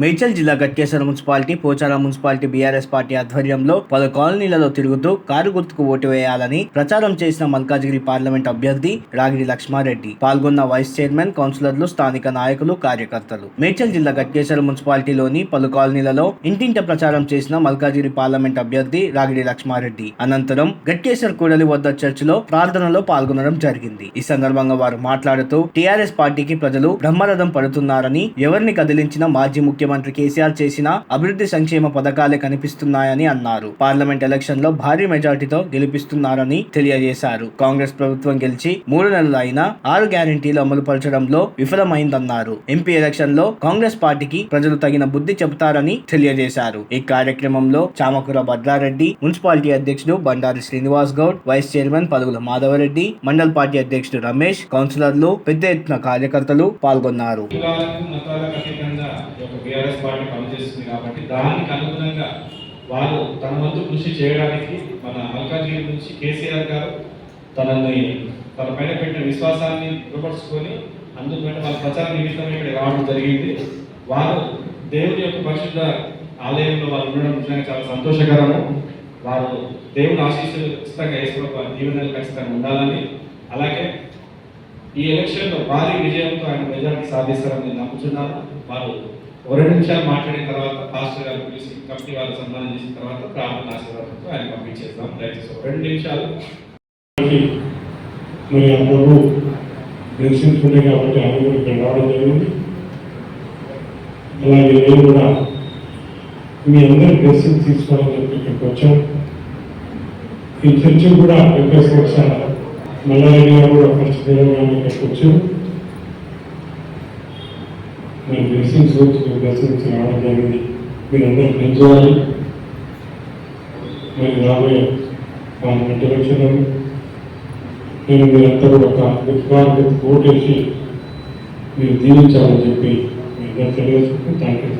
మేడ్చల్ జిల్లా Ghatkeshwara municipality Pocharam municipality BRS party ఆధ్వర్యంలో పలు కాలనీలలో తిరుగుతూ కారు గుర్తుకు ఓటు వేయాలని ప్రచారం చేసిన మల్కాజిగిరి పార్లమెంట్ అభ్యర్థి రాగిడి లక్ష్మారెడ్డి పాల్గొన్న వైస్ చైర్మన్ కౌన్సిలర్లు స్థానిక నాయకులు కార్యకర్తలు. మేడ్చల్ జిల్లా గట్కేశ్వర మున్సిపాలిటీలోని పలు కాలనీలలో ఇంటింట ప్రచారం చేసిన మల్కాజిగిరి పార్లమెంట్ అభ్యర్థి రాగిడి లక్ష్మారెడ్డి అనంతరం గట్కేశ్వర్ కూడలి వద్ద చర్చిలో ప్రార్థనలో పాల్గొనడం జరిగింది. ఈ సందర్భంగా వారు మాట్లాడుతూ టీఆర్ఎస్ పార్టీకి ప్రజలు బ్రహ్మరథం పడుతున్నారని ఎవరిని కదిలించిన మాజీ ముఖ్యమంత్రి కేసీఆర్ చేసిన అభివృద్ధి సంక్షేమ పథకాలే కనిపిస్తున్నాయని అన్నారు. పార్లమెంట్ ఎలక్షన్లో భారీ మెజార్టీతో గెలిపిస్తున్నారని తెలియజేశారు. కాంగ్రెస్ ప్రభుత్వం గెలిచి మూడు నెలలు అయినా ఆరు గ్యారంటీలు అమలు పరచడంలో విఫలమైందన్నారు. ఎంపీ ఎలక్షన్లో కాంగ్రెస్ పార్టీకి ప్రజలు తగిన బుద్ధి చెబుతారని తెలియజేశారు. ఈ కార్యక్రమంలో చామకూర భద్రారెడ్డి మున్సిపాలిటీ అధ్యక్షుడు Bandari Srinivas Goud vice chairman Palugula Madhava Reddy mandal party అధ్యక్షుడు రమేష్ కౌన్సిలర్లు పెద్ద ఎత్తున కార్యకర్తలు పాల్గొన్నారు. టీఆర్ఎస్ పార్టీ పనిచేస్తుంది కాబట్టి దానికి అనుగుణంగా వారు తన వంతు కృషి చేయడానికి మన మల్కాజ్గిరి నుంచి కేసీఆర్ గారు తనని తన పైన పెట్టిన విశ్వాసాన్ని దృఢపరుచుకొని అందుకని వాళ్ళ ప్రచార నిమిత్తం ఇక్కడ రావడం జరిగింది. వారు దేవుని యొక్క పరిశుద్ధ ఆలయంలో వారు ఉండడం నిజంగా చాలా సంతోషకరము. వారు దేవుని ఆశీస్సులు ఖచ్చితంగా వేసుకోవడం దీవెనలు ఖచ్చితంగా ఉండాలని. అలాగే ఈ ఎలక్షన్లో భారీ విజయంతో ఆయన మెజార్టీ సాధిస్తారని నేను నమ్ముతున్నాను వారు ఒక రెండు నిమిషాలు మాట్లాడిన తర్వాత పాస్టర్ గారు పిలిచి కమిటీ వాళ్ళు సంధానం చేసిన తర్వాత ప్రార్థన ఆశీర్వాదంతో ఆయన పంపించేస్తాం దయచేసి ఒక రెండు నిమిషాలు. మరి ఆ ప్రభు దర్శించుకునే కాబట్టి ఆయన కూడా ఇక్కడ రావడం జరిగింది. అలాగే నేను కూడా మీ అందరి దర్శనం తీసుకోవాలని చెప్పి ఇక్కడికి వచ్చాం. ఈ చర్చ కూడా వెంకటేశ్వర మల్లారెడ్డి గారు కూడా ఫస్ట్ తెలంగాణ ఇక్కడికి వచ్చారు. మీ బ్లెస్సింగ్స్ వచ్చి మీ బ్లెస్సింగ్స్ రావడం జరిగింది. మీరందరూ అందరూ పెంచుకోవాలి మరి రాబోయే పార్లమెంట్ ఎలక్షన్లో నేను మీరంతా కూడా ఒక విద్వాంతి ఓటేసి మీరు దీవించాలని చెప్పి మీ అందరూ తెలియజేసుకుంటూ థ్యాంక్ యూ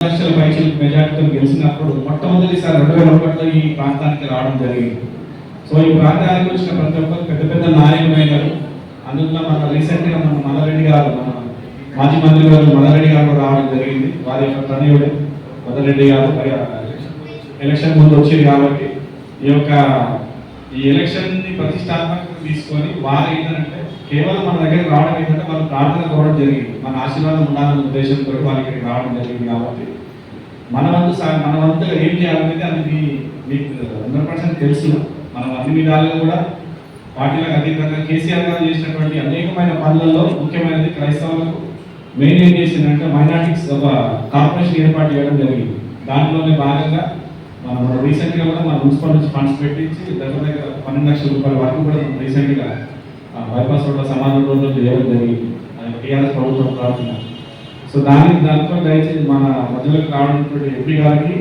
లక్షల పైచి మెజార్టీతో గెలిచినప్పుడు మొట్టమొదటిసారి రెండు వేల ఒకటిలో ఈ ప్రాంతానికి రావడం జరిగింది. సో ఈ ప్రాంతానికి వచ్చిన ప్రతి ఒక్కరు పెద్ద పెద్ద నాయకులైనారు. అందులో మన రీసెంట్గా మన మల్లారెడ్డి గారు మన మాజీ మంత్రి గారు మల్లారెడ్డి గారు రావడం జరిగింది. వారి యొక్క తనయుడు మల్లారెడ్డి గారు. ఎలక్షన్ ముందు వచ్చింది కాబట్టి ఈ యొక్క ఈ ఎలక్షన్ని ప్రతిష్టాత్మకంగా తీసుకొని వారు ఏంటంటే కేవలం మన దగ్గరికి రావడం ఏంటంటే వాళ్ళు ప్రార్థన కోరడం జరిగింది. మన ఆశీర్వాదం ఉండాలనే ఉద్దేశంతో వాళ్ళు ఇక్కడికి రావడం జరిగింది కాబట్టి మన వంతు మన వంతుగా ఏం చేయాలనేది అది మీకు హండ్రెడ్ పర్సెంట్ తెలుసు. మనం అన్ని విధాలుగా కూడా పార్టీలకు అతీతంగా కేసీఆర్ గారు చేసినటువంటి అనేకమైన పనులలో ముఖ్యమైనది క్రైస్తవులకు మెయిన్ ఏం చేసిందంటే మైనార్టీస్ ఒక కార్పొరేషన్ ఏర్పాటు చేయడం జరిగింది. దాంట్లోనే భాగంగా మనం రీసెంట్గా కూడా మన మున్సిపల్ నుంచి ఫండ్స్ పెట్టించి దగ్గర దగ్గర పన్నెండు లక్షల రూపాయల వరకు కూడా రీసెంట్గా బైపాస్ రోడ్ల సమాధాన రోజులు చేయడం జరిగింది. టీఆర్ఎస్ ప్రభుత్వం ప్రార్థన సో దాని దాంట్లో దయచేసి మన మధ్యలోకి కావడం ఎంపీ గారికి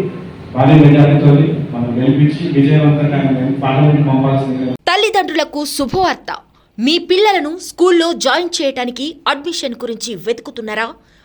భారీ మెజారిటీతో మనం గెలిపించి విజయవంతంగా పార్లమెంట్ పంపాల్సిందిగా తల్లిదండ్రులకు శుభవార్త. మీ పిల్లలను స్కూల్లో జాయిన్ చేయడానికి అడ్మిషన్ గురించి వెతుకుతున్నారా?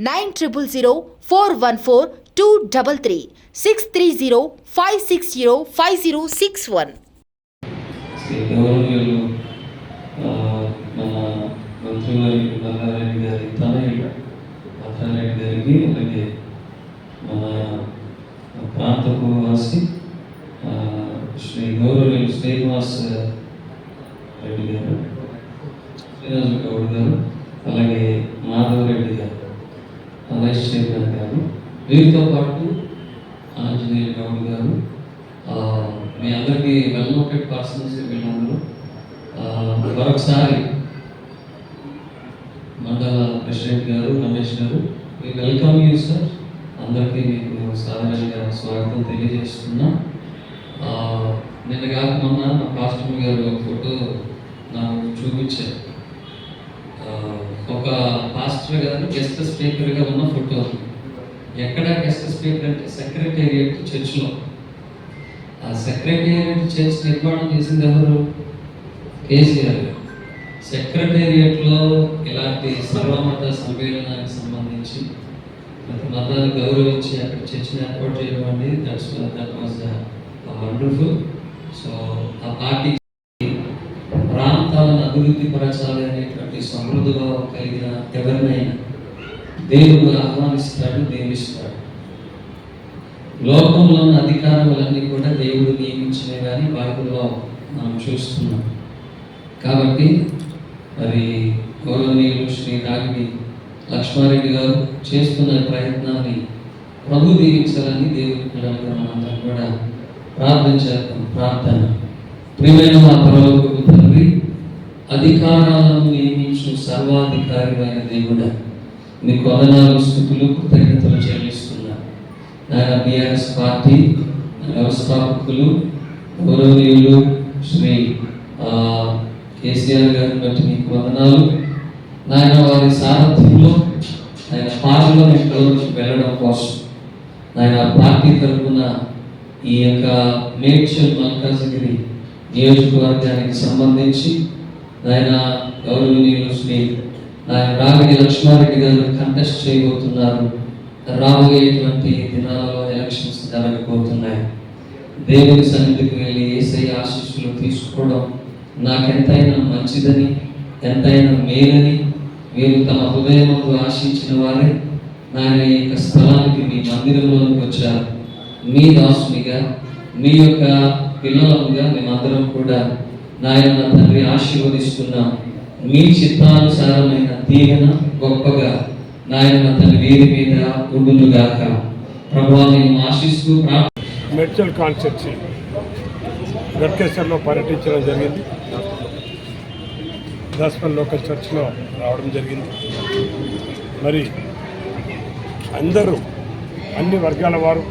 nine triple zero four one four two double three six three zero five six zero five zero six one Shri ప్రాంతపు వాసి శ్రీ గౌరవ శ్రీనివాస్ రెడ్డి గారు శ్రీనివాస్ గౌడ్ గారు అలాగే మాధవ రెడ్డి గారు. వైస్ చైర్మన్ గారు. వీరితో పాటు ఆంజనేయ గౌడ్ గారు. మీ అందరికీ వెల్ నోటెడ్ పర్సన్స్ వీళ్ళందరూ. మరొకసారి మండల ప్రెసిడెంట్ గారు రమేష్ గారు మీ వెల్కమ్ యూ సార్ అందరికీ మీకు సాధారణంగా స్వాగతం తెలియజేస్తున్నా. నిన్న కాక మొన్న మా గారు ఒక ఫోటో నాకు చూపించారు. ఒక పాస్టర్ గారు గెస్ట్ స్పీకర్గా ఉన్న ఫోటో ఎక్కడ గెస్ట్ స్పీకర్ అంటే సెక్రటేరియట్ చర్చ్లో ఆ సెక్రటేరియట్ చర్చ్ నిర్మాణం చేసింది ఎవరు? కేసీఆర్. సెక్రటేరియట్లో ఇలాంటి సర్వమత సమ్మేళనానికి సంబంధించి ప్రతి మతాన్ని గౌరవించి అక్కడ చర్చిని ఏర్పాటు చేయడం అనేది that's that was wonderful so ఆ పార్టీ ప్రాంతాలను అభివృద్ధి పరచాలి అనేటువంటి సమృద్ధిభావం కలిగిన ఎవరినైనా దేవుడు ఆహ్వానిస్తాడు దీవిస్తాడు లోకంలో ఉన్న అధికారములన్నీ కూడా దేవుడు నియమించినవి కానీ బైబిల్లో మనం చూస్తున్నాం. కాబట్టి మరి గౌరవనీయులు శ్రీ రాగిడి లక్ష్మారెడ్డి గారు చేస్తున్న ప్రయత్నాన్ని ప్రభు దీవించాలని దేవుడి పిల్లలుగా మనందరం కూడా ప్రార్థన చేద్దాం. ప్రార్థన. ప్రియమైన మా పరలోకి తండ్రి అధికారాలను సర్వాధికారమైన సర్వాధికారి దేవుడ మీ కొలనాలు స్థుతులు కృతజ్ఞతలు చెల్లిస్తున్నా. నాయన బీఆర్ఎస్ పార్టీ వ్యవస్థాపకులు గౌరవనీయులు శ్రీ కేసీఆర్ గారిని బట్టి నీకు వందనాలు నాయన వారి సారథ్యంలో ఆయన పార్లమెంట్లోకి వెళ్ళడం కోసం. ఆయన పార్టీ తరఫున ఈ యొక్క మేడ్చల్ మల్కాజగిరి నియోజకవర్గానికి సంబంధించి ఆయన గౌరవనీయులు శ్రీ ఆయన రాగడి లక్ష్మారెడ్డి గారు కంటెస్ట్ చేయబోతున్నారు. రాబోయేటువంటి దినాలలో ఎలక్షన్స్ జరగబోతున్నాయి. దేవుని సన్నిధికి వెళ్ళి ఏసై ఆశీస్సులు తీసుకోవడం నాకెంతైనా మంచిదని ఎంతైనా మేలని వీరు తమ హృదయములు ఆశించిన వారే. నాయన ఈ యొక్క స్థలానికి మీ మందిరంలోనికి వచ్చారు. మీ దాసునిగా మీ యొక్క పిల్లలముగా మేమందరం కూడా నాయన తండ్రి ఆశీర్వదిస్తున్నాం మీ చిత్తానుసారమైన దీవెన గొప్పగా నాయన తన వేరు మీద ఉండునుగాక. ప్రభావ నేను ఆశిస్తూ మెడికల్ కాన్సెప్ట్స్ కాన్స్టిట్యూన్సీ పర్యటించడం జరిగింది. దాస్పల్ లోకల్ చర్చ్లో రావడం జరిగింది. మరి అందరూ అన్ని వర్గాల వారు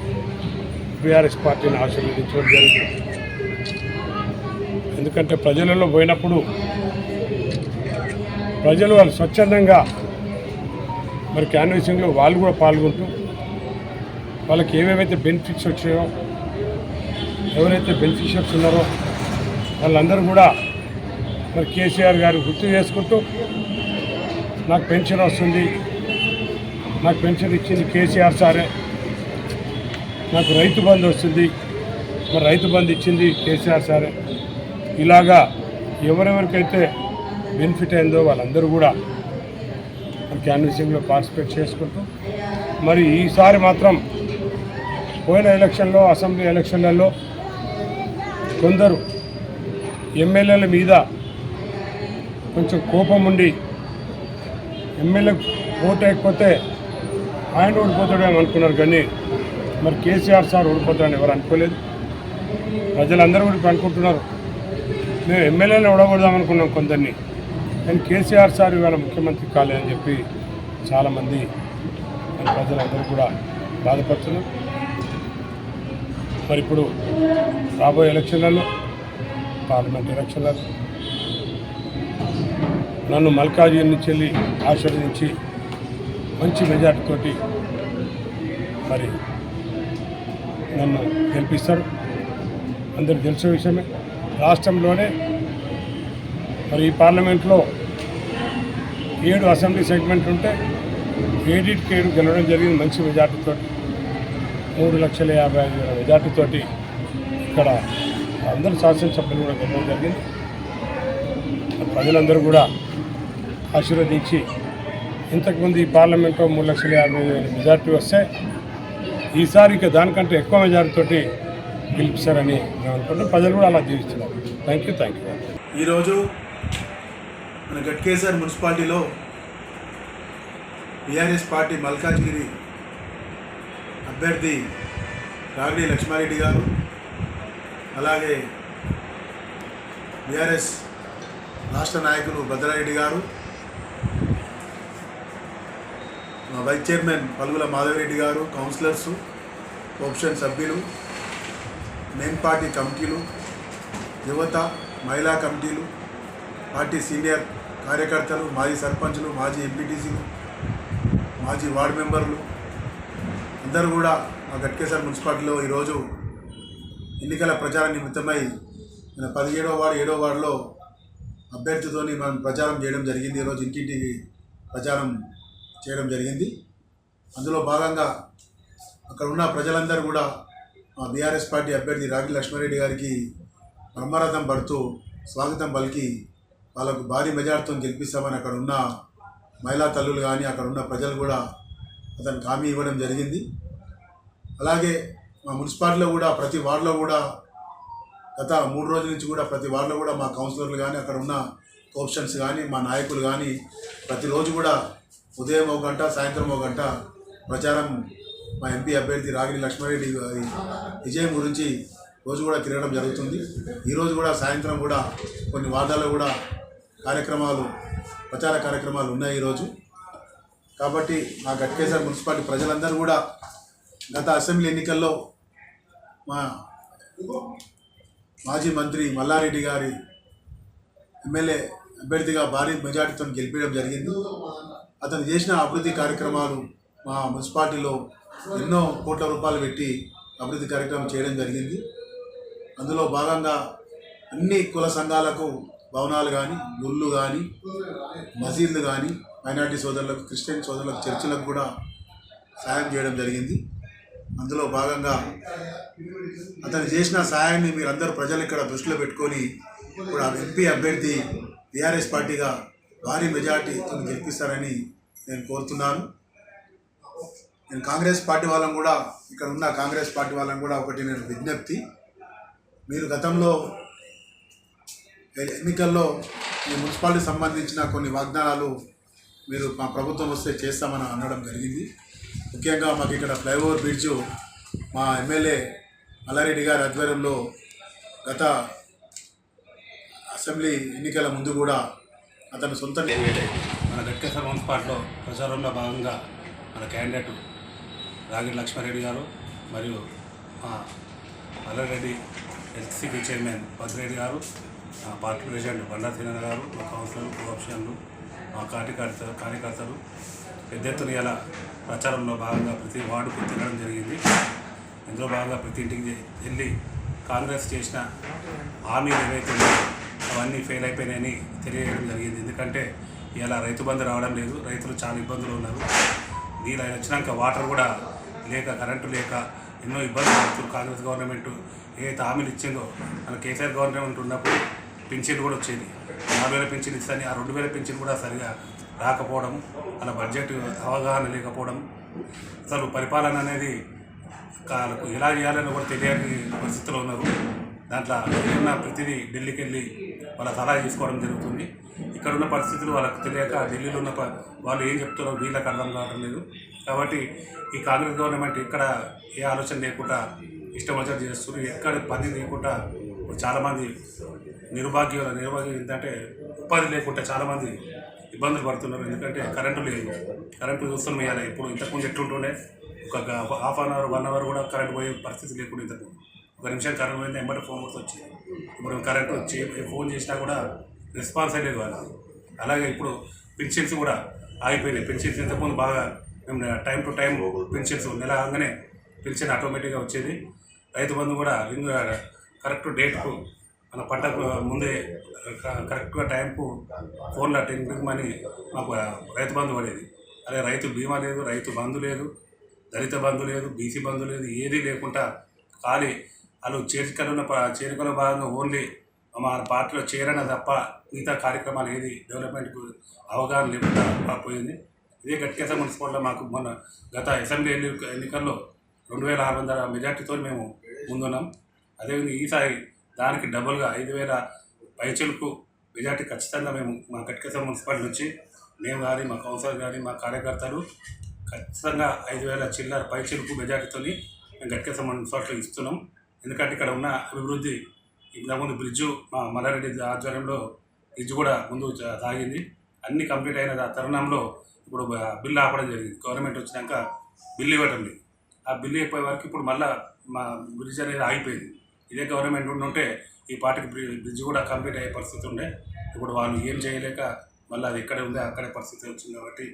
బీఆర్ఎస్ పార్టీని ఆశీర్వదించడం జరిగింది. ఎందుకంటే ప్రజలలో పోయినప్పుడు ప్రజలు వాళ్ళు స్వచ్ఛందంగా మరి క్యాన్వసింగ్లో వాళ్ళు కూడా పాల్గొంటూ వాళ్ళకి ఏమేమైతే బెనిఫిట్స్ వచ్చాయో ఎవరైతే బెనిఫిషియర్స్ ఉన్నారో వాళ్ళందరూ కూడా మరి కేసీఆర్ గారు గుర్తు చేసుకుంటూ నాకు పెన్షన్ వస్తుంది నాకు పెన్షన్ ఇచ్చింది కేసీఆర్ సారే నాకు రైతు బంధు వస్తుంది మరి రైతు బంధు ఇచ్చింది కేసీఆర్ సారే. ఇలాగా ఎవరెవరికైతే బెనిఫిట్ అయిందో వాళ్ళందరూ కూడా మరి క్యాన్వసింగ్లో పార్టిసిపేట్ చేసుకుంటూ మరి ఈసారి మాత్రం పోయిన ఎలక్షన్లో అసెంబ్లీ ఎలక్షన్లలో కొందరు ఎమ్మెల్యేల మీద కొంచెం కోపం ఉండి ఎమ్మెల్యే ఓటు వేయకపోతే ఆయన ఓడిపోతాడేమో అనుకున్నారు కానీ మరి కేసీఆర్ సార్ ఓడిపోతాడని ఎవరు అనుకోలేదు. ప్రజలందరూ కూడా అనుకుంటున్నారు. మేము ఎమ్మెల్యేలు ఓడగొడదాం కొందరిని. కానీ కేసీఆర్ సార్ ఇవాళ ముఖ్యమంత్రి కాలేదని చెప్పి చాలామంది ప్రజలందరూ కూడా బాధపడుతున్నారు. మరి ఇప్పుడు రాబోయే ఎలక్షన్లలో పార్లమెంట్ ఎలక్షన్లలో నన్ను మల్కాజిగిరి నుంచి వెళ్ళి ఆశీర్వదించి మంచి మెజార్టీతోటి మరి నన్ను గెలిపిస్తారు. అందరికి తెలిసిన విషయమే. రాష్ట్రంలోనే మరి ఈ పార్లమెంట్లో ఏడు అసెంబ్లీ సెగ్మెంట్ ఉంటే ఏడింటికి ఏడు గెలవడం జరిగింది మంచి మెజార్టీతో మూడు లక్షల యాభై ఐదు వేల మెజార్టీతోటి ఇక్కడ అందరు శాసనసభ్యులు కూడా గెలవడం జరిగింది. ప్రజలందరూ కూడా ఆశీర్వదించి ఇంతకుముందు ఈ పార్లమెంట్లో మూడు లక్షల యాభై వేల మెజార్టీ వస్తే ఈసారి ఇక దానికంటే ఎక్కువ మెజారిటీతోటి గెలిపిస్తారని నేను అనుకుంటున్నాను ప్రజలు కూడా అలా జీవిస్తున్నారు. థ్యాంక్ యూ థ్యాంక్ యూ ఈరోజు మన గట్కేసర్ మున్సిపాలిటీలో బీఆర్ఎస్ పార్టీ మల్కాజ్గిరి అభ్యర్థి రాగిడి లక్ష్మారెడ్డి గారు అలాగే బీఆర్ఎస్ రాష్ట్ర నాయకులు భద్రారెడ్డి గారు మా వైస్ చైర్మన్ పలుగుల మాధవరెడ్డి గారు కౌన్సిలర్సు ఆప్షన్ సభ్యులు మెయిన్ పార్టీ కమిటీలు యువత మహిళా కమిటీలు పార్టీ సీనియర్ కార్యకర్తలు మాజీ సర్పంచులు మాజీ ఎంపీటీసీలు మాజీ వార్డు మెంబర్లు అందరూ కూడా మా గట్కేశ్వర మున్సిపాలిటీలో ఈరోజు ఎన్నికల ప్రచార నిమిత్తమై మన పదిహేడవ వార్డు ఏడవ వార్డులో అభ్యర్థితోని మనం ప్రచారం చేయడం జరిగింది. ఈరోజు ఇంటింటికి ప్రచారం చేయడం జరిగింది. అందులో భాగంగా అక్కడ ఉన్న ప్రజలందరూ కూడా మా బీఆర్ఎస్ పార్టీ అభ్యర్థి రాగి లక్ష్మారెడ్డి గారికి బ్రహ్మరథం పడుతూ స్వాగతం పలికి వాళ్ళకు భారీ మెజార్టీతో గెలిపిస్తామని అక్కడ ఉన్న మహిళా తల్లులు కానీ అక్కడ ఉన్న ప్రజలు కూడా అతనికి హామీ ఇవ్వడం జరిగింది. అలాగే మా మున్సిపాలిటీలో కూడా ప్రతి వార్డులో కూడా గత మూడు రోజుల నుంచి కూడా ప్రతి వార్డులో కూడా మా కౌన్సిలర్లు కానీ అక్కడ ఉన్న కోప్షన్స్ కానీ మా నాయకులు కానీ ప్రతిరోజు కూడా ఉదయం ఒక గంట సాయంత్రం ఒక గంట ప్రచారం మా ఎంపీ అభ్యర్థి రాగిరి లక్ష్మారెడ్డి గారి విజయం గురించి రోజు కూడా తిరగడం జరుగుతుంది. ఈరోజు కూడా సాయంత్రం కూడా కొన్ని వార్డాల్లో కూడా కార్యక్రమాలు ప్రచార కార్యక్రమాలు ఉన్నాయి ఈరోజు కాబట్టి మా గట్కేశ్వర మున్సిపాలిటీ ప్రజలందరూ కూడా గత అసెంబ్లీ ఎన్నికల్లో మా మాజీ మంత్రి మల్లారెడ్డి గారి ఎమ్మెల్యే అభ్యర్థిగా భారీ మెజార్టీతో గెలిపించడం జరిగింది. అతను చేసిన అభివృద్ధి కార్యక్రమాలు మా మున్సిపాలిటీలో ఎన్నో కోట్ల రూపాయలు పెట్టి అభివృద్ధి కార్యక్రమం చేయడం జరిగింది. అందులో భాగంగా అన్ని కుల సంఘాలకు భవనాలు కానీ గుళ్ళు కానీ మసీదులు కానీ మైనార్టీ సోదరులకు క్రిస్టియన్ సోదరులకు చర్చిలకు కూడా సాయం చేయడం జరిగింది. అందులో భాగంగా అతను చేసిన సాయాన్ని మీరందరూ ప్రజలు ఇక్కడ దృష్టిలో పెట్టుకొని ఇప్పుడు ఎంపీ అభ్యర్థి టీఆర్ఎస్ పార్టీగా భారీ మెజార్టీతో గెలిపిస్తారని నేను కోరుతున్నాను. నేను కాంగ్రెస్ పార్టీ వాళ్ళని కూడా ఇక్కడ ఉన్న కాంగ్రెస్ పార్టీ వాళ్ళని కూడా ఒకటి నేను విజ్ఞప్తి. మీరు గతంలో ఎన్నికల్లో ఈ మున్సిపాలిటీ సంబంధించిన కొన్ని వాగ్దానాలు మీరు మా ప్రభుత్వం వస్తే చేస్తామని అనడం జరిగింది. ముఖ్యంగా మాకు ఇక్కడ ఫ్లైఓవర్ బ్రిడ్జ్ మా ఎమ్మెల్యే మల్లారెడ్డి గారి ఆధ్వర్యంలో గత అసెంబ్లీ ఎన్నికల ముందు కూడా అతను సొంత మన గట్కేశ్వర మున్సిపాలిటీలో ప్రచారంలో భాగంగా మన క్యాండిడేట్ రాగిడి లక్ష్మారెడ్డి గారు మరియు మా మల్లారెడ్డి ఎస్సీపీ చైర్మన్ భద్రెడ్డి గారు మా పార్టీ ప్రెసిడెంట్ బండా సీనన్న గారు మా కౌన్సిలర్ కోఆప్షన్లు మా కార్యకర్త కార్యకర్తలు పెద్ద ఎత్తున ఇలా ప్రచారంలో భాగంగా ప్రతి వార్డుకు తిరగడం జరిగింది. ఇందులో భాగంగా ప్రతి ఇంటికి వెళ్ళి కాంగ్రెస్ చేసిన హామీలు ఏవైతే అవన్నీ ఫెయిల్ అయిపోయినాయని తెలియజేయడం జరిగింది. ఎందుకంటే ఇలా రైతు బంధు రావడం లేదు రైతులు చాలా ఇబ్బందులు ఉన్నారు. నీళ్ళు వచ్చినాక వాటర్ కూడా లేక కరెంటు లేక ఎన్నో ఇబ్బందులు పడుతున్నారు. కాంగ్రెస్ గవర్నమెంట్ ఏదైతే హామీలు ఇచ్చిందో మన కేసీఆర్ గవర్నమెంట్ ఉన్నప్పుడు పింఛన్ కూడా వచ్చేది. నాలుగు వేల పింఛన్ ఇస్తాను ఆ రెండు వేల పింఛన్ కూడా సరిగా రాకపోవడం అలా బడ్జెట్ అవగాహన లేకపోవడం అసలు పరిపాలన అనేది వాళ్ళకు ఎలా చేయాలని కూడా తెలియని పరిస్థితిలో ఉన్నారు. దాంట్లో ఉన్న ప్రతిదీ ఢిల్లీకి వెళ్ళి వాళ్ళ సలహా తీసుకోవడం జరుగుతుంది. ఇక్కడ ఉన్న పరిస్థితులు వాళ్ళకి తెలియక ఢిల్లీలో ఉన్న ప- వాళ్ళు ఏం చెప్తారో వీళ్ళకి అర్థం కావడం లేదు. కాబట్టి ఈ కాంగ్రెస్ గవర్నమెంట్ ఇక్కడ ఏ ఆలోచన లేకుండా ఇష్టం వచ్చినట్టు చేస్తున్నారు. ఎక్కడ పని లేకుండా చాలామంది నిర్భాగ్యులు నిర్భాగ్యం ఏంటంటే ఉపాధి లేకుండా చాలామంది ఇబ్బందులు పడుతున్నారు. ఎందుకంటే కరెంటు లేదు. కరెంటు చూస్తున్నాం ఇవాళ ఇప్పుడు ఇంతకుముందు ఎట్లుంటుండే? ఒక half an hour one hour కూడా కరెంట్ పోయే పరిస్థితి లేకుండా ఇంతకు ఒక నిమిషం కరెంట్ పోయింది? ఎంబటి ఫోన్ కూడా వచ్చింది. ఇప్పుడు కరెంట్ వచ్చి ఫోన్ చేసినా కూడా రెస్పాన్స్ అయ్యేది వాళ్ళు అలాగే ఇప్పుడు పెన్షన్స్ కూడా ఆగిపోయినాయి. పెన్షన్స్ ఇంతకుముందు బాగా మేము టైం టు టైం పెన్షన్స్ నెల కాగానే పెన్షన్ ఆటోమేటిక్గా వచ్చేది. రైతు బంధు కూడా రింగ్ కరెక్ట్ డేట్కు మన పంటకు ముందే క- కరెక్ట్గా టైంకు ఫోన్లో టెన్ మనీ మాకు రైతు బంధు పడేది. అదే రైతు బీమా లేదు రైతు బంధు లేదు దళిత బంధు లేదు బీసీ బంధు లేదు ఏదీ లేకుండా ఖాళీ. వాళ్ళు చేరికలున్న ప- చేరికలో భాగంగా ఓన్లీ మా పార్టీలో చేరన తప్ప మిగతా కార్యక్రమాలు ఏది డెవలప్మెంట్కు అవగాహన లేకుండా పోయింది. ఇదే గట్కేస మున్సిపాలిటీలో మాకు మొన్న గత అసెంబ్లీ ఎన్ని ఎన్నికల్లో రెండు వేల ఆరు వందల మెజార్టీతో మేము ముందున్నాం. అదేవిధంగా ఈసారి దానికి డబుల్గా ఐదు వేల పైచలకు మెజార్టీ ఖచ్చితంగా మేము మా గట్కేశ్వర మున్సిపాలిటీ నుంచి మేము కానీ మా కౌన్సిలర్ కానీ మా కార్యకర్తలు ఖచ్చితంగా ఐదు వేల చిల్లర పైచలకు మెజార్టీతో మేము గట్కేశ్వర మున్సిపాలిటీలో ఇస్తున్నాం. ఎందుకంటే ఇక్కడ ఉన్న అభివృద్ధి ఇంతకుముందు బ్రిడ్జు మా మల్లారెడ్డి ఆధ్వర్యంలో బ్రిడ్జ్ కూడా ముందు సాగింది. అన్ని కంప్లీట్ అయిన తరుణంలో ఇప్పుడు బిల్లు ఆపడం జరిగింది. గవర్నమెంట్ వచ్చినాక బిల్లు ఇవ్వటం లేదు. ఆ బిల్లు అయిపోయే వరకు ఇప్పుడు మళ్ళా మా బ్రిడ్జ్ అనేది ఆగిపోయింది. ఇదే గవర్నమెంట్ ఉండి ఉంటే ఈ పాటికి బ్రిడ్జ్ కూడా కంప్లీట్ అయ్యే పరిస్థితి ఉండే. ఇప్పుడు వాళ్ళు ఏం చేయలేక మళ్ళీ అది ఎక్కడే ఉందో అక్కడే పరిస్థితి వచ్చింది కాబట్టి